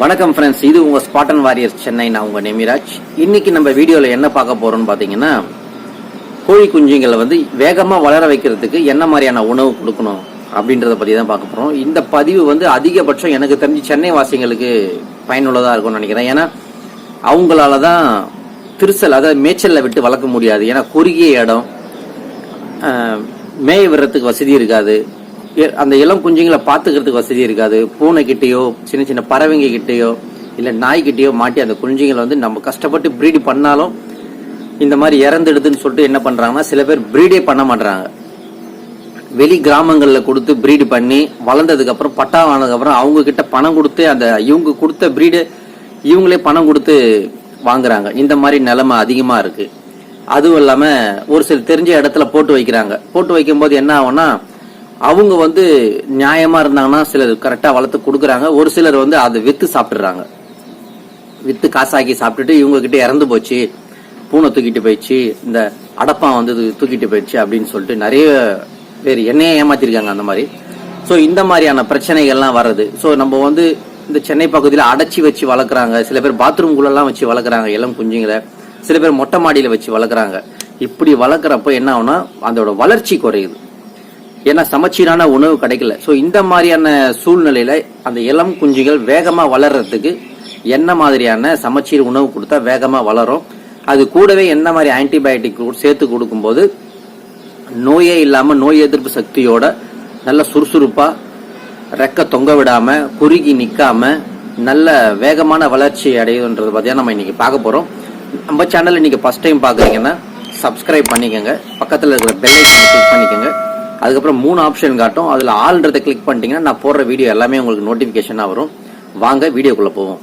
வணக்கம் ஃப்ரெண்ட்ஸ் இது உங்கள் ஸ்பாட்டன் வாரியர்ஸ் சென்னை நான் உங்கள் நெமிராஜ் இன்னைக்கு நம்ம வீடியோவில் என்ன பார்க்க போகிறோம்னு பார்த்தீங்கன்னா கோழி குஞ்சுங்களை வந்து வேகமாக வளர வைக்கிறதுக்கு என்ன மாதிரியான உணவு கொடுக்கணும் அப்படின்றத பற்றி தான் பார்க்க போகிறோம் இந்த பதிவு வந்து அதிகபட்சம் எனக்கு தெரிஞ்சு சென்னை வாசிகளுக்கு பயனுள்ளதாக இருக்கும்னு நினைக்கிறேன். ஏன்னா அவங்களால தான் திருசல் அதாவது மேய்ச்சலில் விட்டு வளர்க்க முடியாது. ஏன்னா குறுகிய இடம் மேய விடுறதுக்கு வசதி இருக்காது. அந்த இளம் குஞ்சுங்களை பார்த்துக்கிறதுக்கு வசதி இருக்காது. பூனை கிட்டேயோ சின்ன சின்ன பறவைங்க கிட்டேயோ இல்லை நாய்கிட்டேயோ மாட்டி அந்த குஞ்சுங்களை வந்து நம்ம கஷ்டப்பட்டு ப்ரீடு பண்ணாலும் இந்த மாதிரி இறந்துடுதுன்னு சொல்லிட்டு என்ன பண்ணுறாங்கன்னா சில பேர் ப்ரீடே பண்ண மாட்றாங்க. வெளி கிராமங்களில் கொடுத்து ப்ரீடு பண்ணி வளர்ந்ததுக்கப்புறம் பட்டா ஆனதுக்கு அவங்கக்கிட்ட அவங்க கிட்ட பணம் கொடுத்து அந்த இவங்க கொடுத்த ப்ரீடு இவங்களே பணம் கொடுத்து வாங்குறாங்க. இந்த மாதிரி நிலைமை அதிகமாக இருக்குது அதுவும் இல்லாமல் ஒரு சில தெரிஞ்ச இடத்துல போட்டு வைக்கிறாங்க. போட்டு வைக்கும்போது என்ன ஆகும்னா அவங்க வந்து நியாயமா இருந்தாங்கன்னா சிலர் கரெக்டா வளர்த்து கொடுக்குறாங்க. ஒரு சிலர் வந்து அதை வித்து சாப்பிட்றாங்க வித்து காசாக்கி சாப்பிட்டுட்டு இவங்க கிட்ட இறந்து போச்சு. பூனை தூக்கிட்டு போயிடுச்சு. இந்த அடப்பான் வந்து தூக்கிட்டு போயிடுச்சு அப்படின்னு சொல்லிட்டு நிறைய பேர் என்னையே ஏமாத்திருக்காங்க அந்த மாதிரி. ஸோ இந்த மாதிரியான பிரச்சனைகள்லாம் வர்றது. ஸோ நம்ம வந்து இந்த சென்னை பகுதியில் அடைச்சி வச்சு வளர்க்குறாங்க. சில பேர் பாத்ரூம்குள்ளெல்லாம் வச்சு வளர்க்குறாங்க. இளம் குஞ்சுங்களை. சில பேர் மொட்டை மாடியில் வச்சு வளர்க்குறாங்க. இப்படி வளர்க்குறப்போ என்ன ஆகுனா அதோட வளர்ச்சி குறையுது. ஏன்னா சமச்சீரான உணவு கிடைக்கல. ஸோ இந்த மாதிரியான சூழ்நிலையில் அந்த இளம் குஞ்சுகள் வேகமாக வளர்றதுக்கு என்ன மாதிரியான சமச்சீர் உணவு கொடுத்தா வேகமாக வளரும்? அது கூடவே என்ன மாதிரி ஆன்டிபயோட்டிக் சேர்த்து கொடுக்கும்போது நோயே இல்லாமல் நோய் எதிர்ப்பு சக்தியோட நல்ல சுறுசுறுப்பாக ரெக்க தொங்க விடாமல் குறுகி நிற்காமல் நல்ல வேகமான வளர்ச்சி அடையுதுன்றது பற்றியாக நம்ம இன்றைக்கி பார்க்க போகிறோம் நம்ம சேனலில் இன்றைக்கி ஃபர்ஸ்ட் டைம் பார்க்குறீங்கன்னா சப்ஸ்கிரைப் பண்ணிக்கோங்க. பக்கத்தில் இருக்கிற பெல் ஐக்கனை கிளிக் பண்ணிக்கோங்க. அதுக்கப்புறம் மூணு ஆப்ஷன் காட்டும். அதுல ஆல்ன்றதை கிளிக் பண்ணிட்டீங்கன்னா நான் போடுற வீடியோ எல்லாமே உங்களுக்கு நோட்டிஃபிகேஷனாக வரும். வாங்க வீடியோக்குள்ள போவோம்.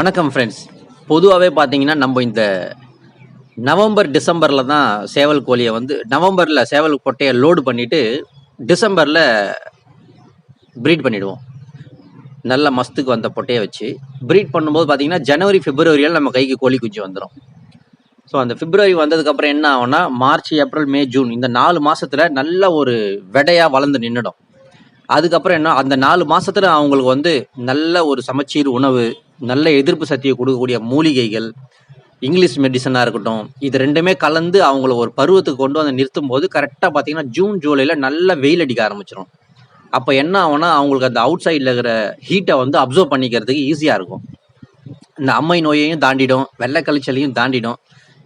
வணக்கம் ஃப்ரெண்ட்ஸ் பொதுவாகவே பார்த்தீங்கன்னா நம்ம இந்த நவம்பர் டிசம்பரில் தான் சேவல் கோழியை வந்து நவம்பரில் சேவல் கொட்டையை லோடு பண்ணிவிட்டு டிசம்பரில் ப்ரீட் பண்ணிவிடுவோம் நல்ல மஸ்துக்கு வந்த பொட்டையை வச்சு ப்ரீட் பண்ணும்போது பார்த்தீங்கன்னா ஜனவரி பிப்ரவரியில் நம்ம கைக்கு கோழி குஞ்சு வந்துடும் ஸோ அந்த பிப்ரவரி வந்ததுக்கப்புறம் என்ன ஆகும்னா மார்ச் ஏப்ரல் மே ஜூன் இந்த நாலு மாதத்தில் நல்ல ஒரு விடையாக வளர்ந்து நின்றுடும் அதுக்கப்புறம் என்ன அந்த நாலு மாதத்தில் அவங்களுக்கு வந்து நல்ல ஒரு சமச்சீர் உணவு நல்ல எதிர்ப்பு சக்தியை கொடுக்கக்கூடிய மூலிகைகள் இங்கிலீஷ் மெடிசனாக இருக்கட்டும் இது ரெண்டுமே கலந்து அவங்கள ஒரு பருவத்துக்கு கொண்டு வந்து நிறுத்தும் போது கரெக்டாக பார்த்தீங்கன்னா ஜூன் ஜூலையில் நல்ல வெயில் அடிக்க ஆரம்பிச்சிடும் அப்போ என்ன ஆகும்னா அவங்களுக்கு அந்த அவுட் சைடில் இருக்கிற ஹீட்டை வந்து அப்சர்வ் பண்ணிக்கிறதுக்கு ஈஸியாக இருக்கும். இந்த அம்மை நோயையும் தாண்டிடும் வெள்ளை கழிச்சலையும் தாண்டிடும்.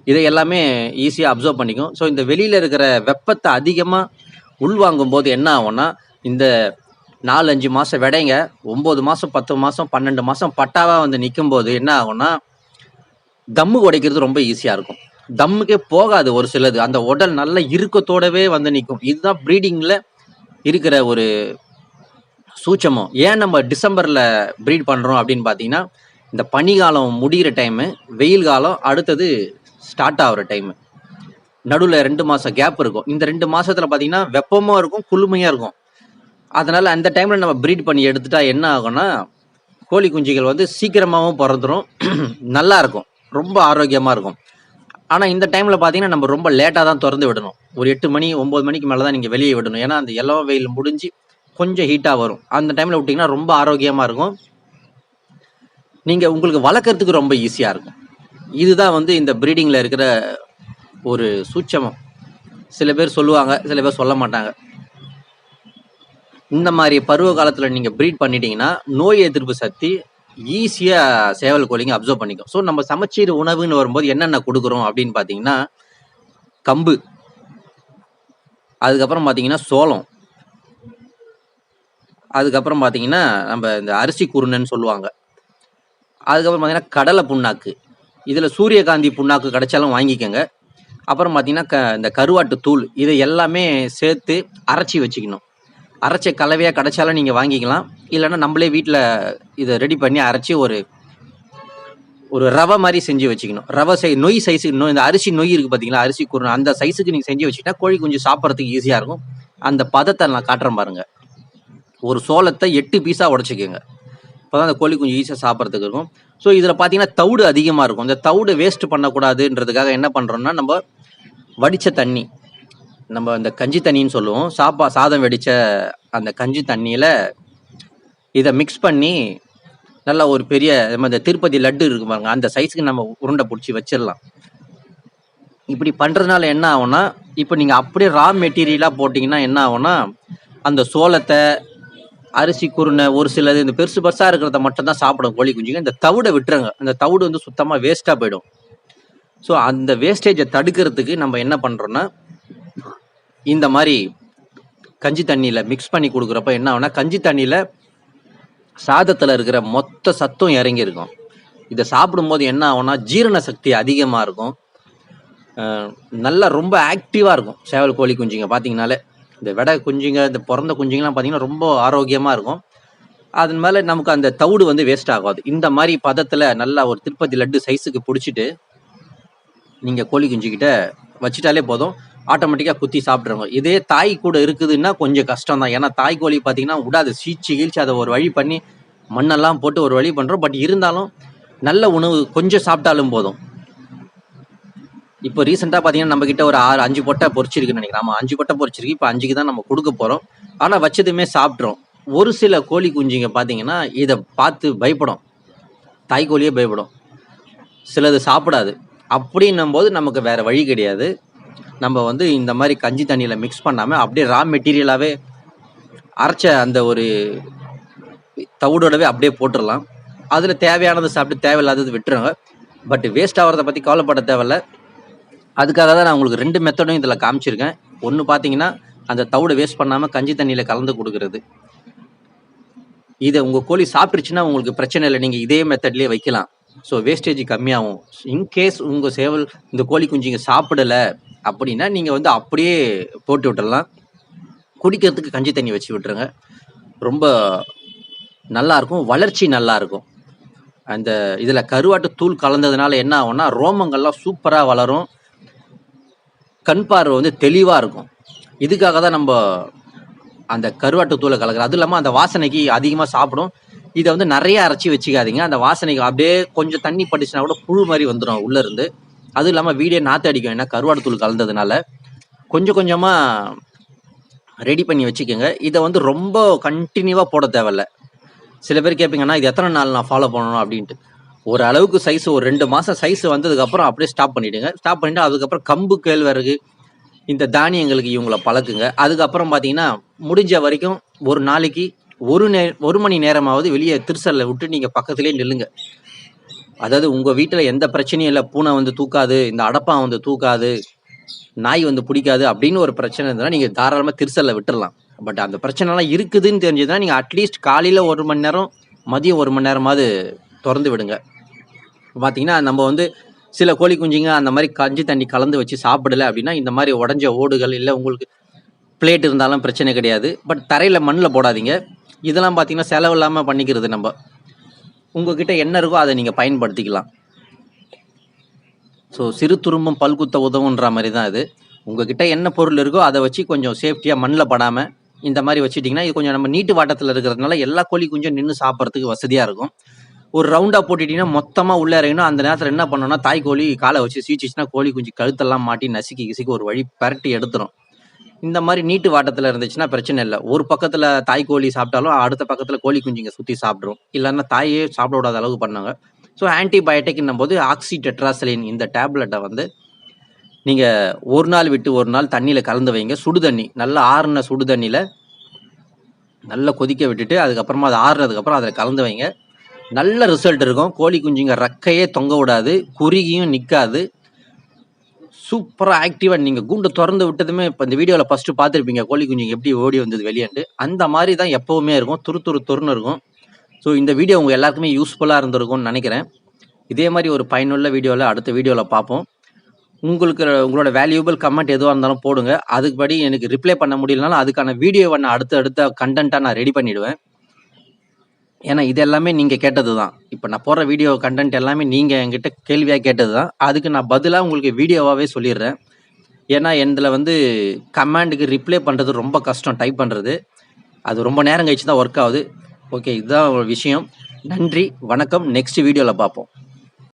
இதை எல்லாமே ஈஸியாக அப்சர்வ் பண்ணிக்கும். ஸோ இந்த வெளியில் இருக்கிற வெப்பத்தை அதிகமாக உள்வாங்கும் போது என்ன ஆகும்னா இந்த நாலு அஞ்சு மாதம் விடைங்க. ஒம்பது மாதம் பத்து மாதம் பன்னெண்டு மாதம் பட்டாவாக வந்து நிற்கும் போது என்ன ஆகும்னா தம்மு உடைக்கிறது ரொம்ப ஈஸியாக இருக்கும். தம்முக்கே போகாது ஒரு சிலது. அந்த உடல் நல்ல இறுக்கத்தோடவே வந்து நிற்கும் இதுதான் ப்ரீடிங்கில் இருக்கிற ஒரு சூட்சமம். ஏன் நம்ம டிசம்பரில் ப்ரீட் பண்ணுறோம் அப்படின்னு பார்த்தீங்கன்னா இந்த பனிகாலம் முடிகிற டைமு வெயில் காலம் அடுத்தது ஸ்டார்ட் ஆகிற டைமு நடுவில் ரெண்டு மாதம் கேப் இருக்கும். இந்த ரெண்டு மாதத்தில் பார்த்தீங்கன்னா வெப்பமாக இருக்கும் குளுமையாக இருக்கும். அதனால் அந்த டைமில் நம்ம ப்ரீட் பண்ணி எடுத்துட்டா என்ன ஆகும்னா கோழி குஞ்சுகள் வந்து சீக்கிரமாகவும் பிறந்துடும் நல்லா இருக்கும். ரொம்ப ஆரோக்கியமாக இருக்கும். ஆனால் இந்த டைமில் பார்த்தீங்கன்னா நம்ம ரொம்ப லேட்டாக தான் திறந்து விடணும். ஒரு எட்டு மணி ஒம்பது மணிக்கு மேலே தான் நீங்கள் வெளியே விடணும். ஏன்னா அந்த எல்லோ வெயில் முடிஞ்சு கொஞ்சம் ஹீட்டாக வரும். அந்த டைமில் விட்டிங்கன்னா ரொம்ப ஆரோக்கியமாக இருக்கும். நீங்கள் உங்களுக்கு வளர்க்குறதுக்கு ரொம்ப ஈஸியாக இருக்கும். இதுதான் வந்து இந்த ப்ரீடிங்கில் இருக்கிற ஒரு சூட்சமம். சில பேர் சொல்லுவாங்க சில பேர் சொல்ல மாட்டாங்க. இந்த மாதிரி பருவ காலத்தில் நீங்கள் ப்ரீட் பண்ணிட்டீங்கன்னா நோய் எதிர்ப்பு சக்தி ஈஸியாக சேவல் கோழிங்க அப்சர்வ் பண்ணிக்கும். ஸோ நம்ம சமச்சீர் உணவுன்னு வரும்போது என்னென்ன கொடுக்குறோம் அப்படின்னு பார்த்தீங்கன்னா கம்பு. அதுக்கப்புறம் பார்த்தீங்கன்னா சோளம். அதுக்கப்புறம் பார்த்தீங்கன்னா நம்ம இந்த அரிசி குருணன்னு சொல்லுவாங்க. அதுக்கப்புறம் பார்த்தீங்கன்னா கடலை புண்ணாக்கு. இதில் சூரியகாந்தி புண்ணாக்கு கிடைச்சாலும் வாங்கிக்கோங்க. அப்புறம் பார்த்தீங்கன்னா க இந்த கருவாட்டு தூள் இதை எல்லாமே சேர்த்து அரைச்சி வச்சுக்கணும். அரைச்ச கலவையாக கிடச்சாலும் நீங்கள் வாங்கிக்கலாம். இல்லைன்னா நம்மளே வீட்டில் இதை ரெடி பண்ணி அரைச்சி ஒரு ஒரு ரவை மாதிரி செஞ்சு வச்சுக்கணும். ரவை சை நொய் சைஸுக்கு நோய் இந்த அரிசி நொய் இருக்குது பார்த்தீங்களா அரிசி குருணை அந்த சைஸுக்கு நீங்கள் செஞ்சு வச்சுக்கிட்டா கோழி குஞ்சு சாப்பிட்றதுக்கு ஈஸியாக இருக்கும். அந்த பதத்தை நான் காட்டுறேன் பாருங்கள் ஒரு சோளத்தை எட்டு பீஸாக உடச்சிக்கோங்க. இப்போ தான் அந்த கோழி குஞ்சு ஈஸியாக சாப்பிட்றதுக்கு இருக்கும். ஸோ இதில் பார்த்தீங்கன்னா தவிடு அதிகமாக இருக்கும். இந்த தவிடு வேஸ்ட் பண்ணக்கூடாதுன்றதுக்காக என்ன பண்ணுறோம்னா நம்ம வடித்த தண்ணி நம்ம அந்த கஞ்சி தண்ணின்னு சொல்லுவோம். சாப்பா சாதம் வெடித்த அந்த கஞ்சி தண்ணியில் இதை மிக்ஸ் பண்ணி நல்லா ஒரு பெரிய நம்ம இந்த திருப்பதி லட்டு இருக்கு பாருங்க. அந்த சைஸுக்கு நம்ம உருண்டை பிடிச்சி வச்சிடலாம். இப்படி பண்ணுறதுனால என்ன ஆகும்னா இப்போ நீங்கள் அப்படியே ரா மெட்டீரியலாக போட்டிங்கன்னா என்ன ஆகும்னா அந்த சோளத்தை அரிசி குருணை ஒரு சிலது இந்த பெருசு பெருசாக இருக்கிறத மட்டும் தான் சாப்பிடும் கோழி குஞ்சுங்க. இந்த தவிடை விட்டுருங்க. அந்த தவிடு வந்து சுத்தமாக வேஸ்ட்டாக போயிடும். ஸோ அந்த வேஸ்டேஜை தடுக்கிறதுக்கு நம்ம என்ன பண்ணுறோன்னா இந்த மாதிரி கஞ்சி தண்ணியில் மிக்ஸ் பண்ணி கொடுக்குறப்ப என்ன ஆகுனா கஞ்சி தண்ணியில் சாதத்தில் இருக்கிற மொத்த சத்தும் இறங்கி இருக்கும். இதை சாப்பிடும்போது என்ன ஆகும்னா ஜீரண சக்தி அதிகமாக இருக்கும். நல்லா ரொம்ப ஆக்டிவாக இருக்கும். சேவல் கோழி குஞ்சுங்க பார்த்தீங்கனாலே இந்த வெடை குஞ்சுங்க இந்த பிறந்த குஞ்சுங்கலாம் பார்த்தீங்கன்னா ரொம்ப ஆரோக்கியமாக இருக்கும். அதன் மேலே நமக்கு அந்த தவிடு வந்து வேஸ்ட் ஆகாது. இந்த மாதிரி பதத்தில் நல்லா ஒரு திருப்பதி லட்டு சைஸுக்கு பிடிச்சிட்டு நீங்கள் கோழி குஞ்சுக்கிட்ட வச்சுட்டாலே போதும். ஆட்டோமேட்டிக்காக குத்தி சாப்பிட்ருங்க இதே தாய் கூட இருக்குதுன்னா கொஞ்சம் கஷ்டம் தான் ஏன்னா தாய் கோழி பார்த்தீங்கன்னா விடாது. சீச்சு கீழ்ச்சி அதை ஒரு வழி பண்ணி மண்ணெல்லாம் போட்டு ஒரு வழி பண்ணுறோம் பட் இருந்தாலும் நல்ல உணவு கொஞ்சம் சாப்பிட்டாலும் போதும். இப்போ ரீசெண்டாக பார்த்தீங்கன்னா நம்ம ஒரு ஆறு அஞ்சு பொட்டை பொறிச்சிருக்குன்னு நினைக்கிறேன். ஆமாம் அஞ்சு பொட்டை பொரிச்சிருக்கு. இப்போ அஞ்சுக்கு தான் நம்ம கொடுக்க போகிறோம் ஆனால் வச்சதுமே சாப்பிட்றோம். ஒரு சில கோழி குஞ்சுங்க பார்த்தீங்கன்னா இதை பார்த்து பயப்படும். தாய் கோழியே பயப்படும். சிலது சாப்பிடாது. அப்படின்னும் போது நமக்கு வேறு வழி கிடையாது. நம்ம வந்து இந்த மாதிரி கஞ்சி தண்ணியில் மிக்ஸ் பண்ணாமல் அப்படியே ரா மெட்டீரியலாகவே அரைச்ச அந்த ஒரு தவிடோடவே அப்படியே போட்டுடலாம் அதில் தேவையானது சாப்பிட்டு தேவையில்லாதது விட்டுருங்க. பட் வேஸ்ட் ஆகிறத பற்றி கவலைப்பட தேவையில்ல. அதுக்காக தான் நான் உங்களுக்கு ரெண்டு மெத்தடும் இதில் காமிச்சிருக்கேன். ஒன்று பார்த்தீங்கன்னா அந்த தவிடை வேஸ்ட் பண்ணாமல் கஞ்சி தண்ணியில் கலந்து கொடுக்கறது. இதை உங்கள் கோழி சாப்பிட்டுருச்சுன்னா உங்களுக்கு பிரச்சனை இல்லை. நீங்கள் இதே மெத்தட்லேயே வைக்கலாம். ஸோ வேஸ்டேஜ் கம்மியாகும். இன்கேஸ் உங்கள் சேவல் இந்த கோழி குஞ்சுங்க சாப்பிடலை அப்படின்னா நீங்கள் வந்து அப்படியே போட்டு விட்டுடலாம் குடிக்கிறதுக்கு கஞ்சி தண்ணி வச்சு விட்டுருங்க. ரொம்ப நல்லா இருக்கும் வளர்ச்சி நல்லா இருக்கும் அந்த இதில் கருவாட்டு தூள் கலந்ததுனால என்ன ஆகும்னா ரோமங்கள்லாம் சூப்பராக வளரும். கண் பார்வை வந்து தெளிவாக இருக்கும். இதுக்காக தான் நம்ம அந்த கருவாட்டு தூளை கலக்கிறோம். அதுவும் இல்லாமல் அந்த வாசனைக்கு அதிகமாக சாப்பிடும். இதை வந்து நிறைய அரைச்சி வச்சுக்காதீங்க. அந்த வாசனைக்கு அப்படியே கொஞ்சம் தண்ணி பட்டுச்சுன்னா கூட புழு மாதிரி வந்துடும் உள்ளேருந்து. அதுவும் இல்லாமல் வீடே நாற்று அடிக்கும். ஏன்னா கருவாடு தூள் கலந்ததுனால. கொஞ்சம் கொஞ்சமாக ரெடி பண்ணி வச்சுக்கோங்க. இதை வந்து ரொம்ப கண்டினியூவாக போட தேவையில்ல. சில பேர் கேட்பீங்கன்னா இது எத்தனை நாள் நான் ஃபாலோ பண்ணணும்? அப்படின்ட்டு. ஒரு அளவுக்கு சைஸ் ஒரு ரெண்டு மாதம் சைஸ் வந்ததுக்கப்புறம் அப்படியே ஸ்டாப் பண்ணிவிடுங்க ஸ்டாப் பண்ணிவிட்டு அதுக்கப்புறம் கம்பு கேழ்வரகு இந்த தானியங்களுக்கு இவங்கள பழக்குங்க. அதுக்கப்புறம் பார்த்தீங்கன்னா முடிஞ்ச வரைக்கும் ஒரு நாளைக்கு ஒரு நே ஒரு மணி நேரமாவது வெளியே திருசலில் விட்டு நீங்கள் பக்கத்துலேயே நில்லுங்க. அதாவது உங்கள் வீட்டில் எந்த பிரச்சனையும் இல்லை. பூனை வந்து தூக்காது இந்த அடப்பா வந்து தூக்காது நாய் வந்து பிடிக்காது அப்படின்னு ஒரு பிரச்சனை இருந்ததுன்னா நீங்கள் தாராளமாக திருசலில் விட்டுடலாம் பட் அந்த பிரச்சனைலாம் இருக்குதுன்னு தெரிஞ்சதுன்னா நீங்கள் அட்லீஸ்ட் காலையில் ஒரு மணி நேரம் மதியம் ஒரு மணி நேரமாவது திறந்து விடுங்க. பார்த்தீங்கன்னா நம்ம வந்து சில கோழி குஞ்சுங்க அந்த மாதிரி கஞ்சி தண்ணி கலந்து வச்சு சாப்பிடல அப்படின்னா இந்த மாதிரி உடஞ்ச ஓடுகள் இல்லை உங்களுக்கு பிளேட் இருந்தாலும் பிரச்சனை கிடையாது. பட் தரையில் மண்ணில் போடாதீங்க. இதெல்லாம் பார்த்தீங்கன்னா செலவு இல்லாமல் பண்ணிக்கிறது நம்ம. உங்ககிட்ட என்ன இருக்கோ அதை நீங்கள் பயன்படுத்திக்கலாம். ஸோ சிறு துரும்பம் பல்குத்த உதவுன்ற மாதிரி தான் இது. உங்ககிட்ட என்ன பொருள் இருக்கோ அதை வச்சு கொஞ்சம் சேஃப்டியாக மண்ணில் படாமல் இந்த மாதிரி வச்சுட்டிங்கன்னா இது கொஞ்சம் நம்ம நீட்டு வாட்டத்தில் இருக்கிறதுனால எல்லா கோழி குஞ்சும் நின்று சாப்பிட்றதுக்கு வசதியாக இருக்கும். ஒரு ரவுண்டாக போட்டுட்டிங்கன்னா மொத்தமாக உள்ளே இறங்கினா அந்த நேரத்தில் என்ன பண்ணணும்னா தாய் கோழி காலை வச்சு சீச்சிச்சுன்னா கோழி குஞ்சு கழுத்தெல்லாம் மாட்டி நசுக்கி கிசுக்கி ஒரு வழி பரட்டி எடுத்துரும். இந்த மாதிரி நீட்டு வாட்டத்தில் இருந்துச்சுன்னா பிரச்சனை இல்லை. ஒரு பக்கத்தில் தாய் கோழி சாப்பிட்டாலும் அடுத்த பக்கத்தில் கோழி குஞ்சுங்க சுற்றி சாப்பிட்ரும் இல்லைன்னா தாயே சாப்பிட விடாத அளவுக்கு பண்ணாங்க ஸோ ஆன்டிபயோட்டிக்னும் போது ஆக்சி டெட்ராசலின் இந்த டேப்லெட்டை வந்து நீங்கள் ஒரு நாள் விட்டு ஒரு நாள் தண்ணியில் கலந்து வைங்க. சுடு தண்ணி நல்லா ஆறுன சுடு தண்ணியில் நல்லா கொதிக்க விட்டுட்டு அதுக்கப்புறமா அது ஆறுனதுக்கப்புறம் அதில் கலந்து வைங்க. நல்ல ரிசல்ட் இருக்கும். கோழி குஞ்சுங்க ரெக்கையே தொங்க விடாது. குறுகியும் நிற்காது சூப்பராக ஆக்டிவாக நீங்கள் கூண்டை திறந்து விட்டதுமே இப்போ இந்த வீடியோவில் ஃபஸ்ட்டு பார்த்துருப்பீங்க கோழி குஞ்சுங்க எப்படி ஓடி வந்தது வெளியேண்டு அந்த மாதிரி தான் எப்போவுமே இருக்கும் துரு துரு துருன்னு இருக்கும். ஸோ இந்த வீடியோ உங்கள் எல்லாருக்குமே யூஸ்ஃபுல்லாக இருந்திருக்கும்னு நினைக்கிறேன். இதே மாதிரி ஒரு பயனுள்ள வீடியோவில் அடுத்த வீடியோவில் பார்ப்போம். உங்களுக்கு உங்களோட வேல்யூபிள் கமெண்ட் எதுவாக இருந்தாலும் போடுங்க. அதுக்குபடி எனக்கு ரிப்ளை பண்ண முடியலனாலும் அதுக்கான வீடியோ நான் அடுத்த அடுத்த கண்டென்ட்டாக நான் ரெடி பண்ணிவிடுவேன் ஏன்னா இது எல்லாமே நீங்கள் கேட்டது தான் இப்போ நான் போடுற வீடியோ கண்டென்ட் எல்லாமே நீங்கள் என்கிட்ட கேள்வியாக கேட்டது தான் அதுக்கு நான் பதிலாக உங்களுக்கு வீடியோவாகவே சொல்லிடுறேன். ஏன்னா இதில் வந்து கமாண்டுக்கு ரிப்ளை பண்ணுறது ரொம்ப கஷ்டம். டைப் பண்ணுறது அது ரொம்ப நேரம் கழிச்சு தான் ஒர்க் ஆகுது. ஓகே இதுதான் ஒரு விஷயம். நன்றி வணக்கம். நெக்ஸ்ட் வீடியோவில் பார்ப்போம்.